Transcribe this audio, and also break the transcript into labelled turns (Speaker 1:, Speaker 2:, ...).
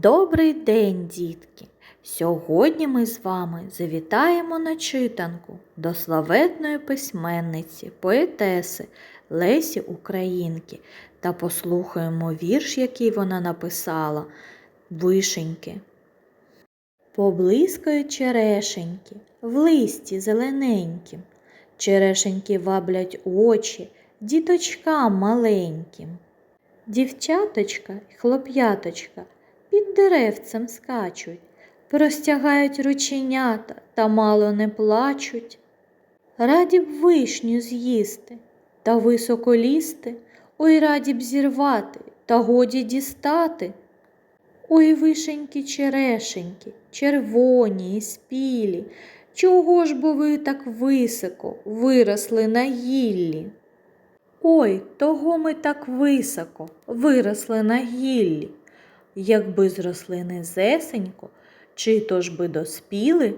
Speaker 1: Добрий день, дітки! Сьогодні ми з вами завітаємо на читанку до славетної письменниці, поетеси Лесі Українки та послухаємо вірш, який вона написала Вишеньки. Поблискають черешеньки в листі зелененькім. Черешеньки ваблять очі діточкам маленьким. Дівчаточка й хлоп'яточка під деревцем скачуть, простягають рученята та мало не плачуть. Раді б вишню з'їсти та високо лізти, ой раді б зірвати та годі дістати. Ой, вишеньки черешеньки, червоні і спілі, чого ж бо ви так високо виросли на гіллі? Ой, того ми так високо виросли на гіллі. Якби зросли низесенько, чи то ж би доспіли,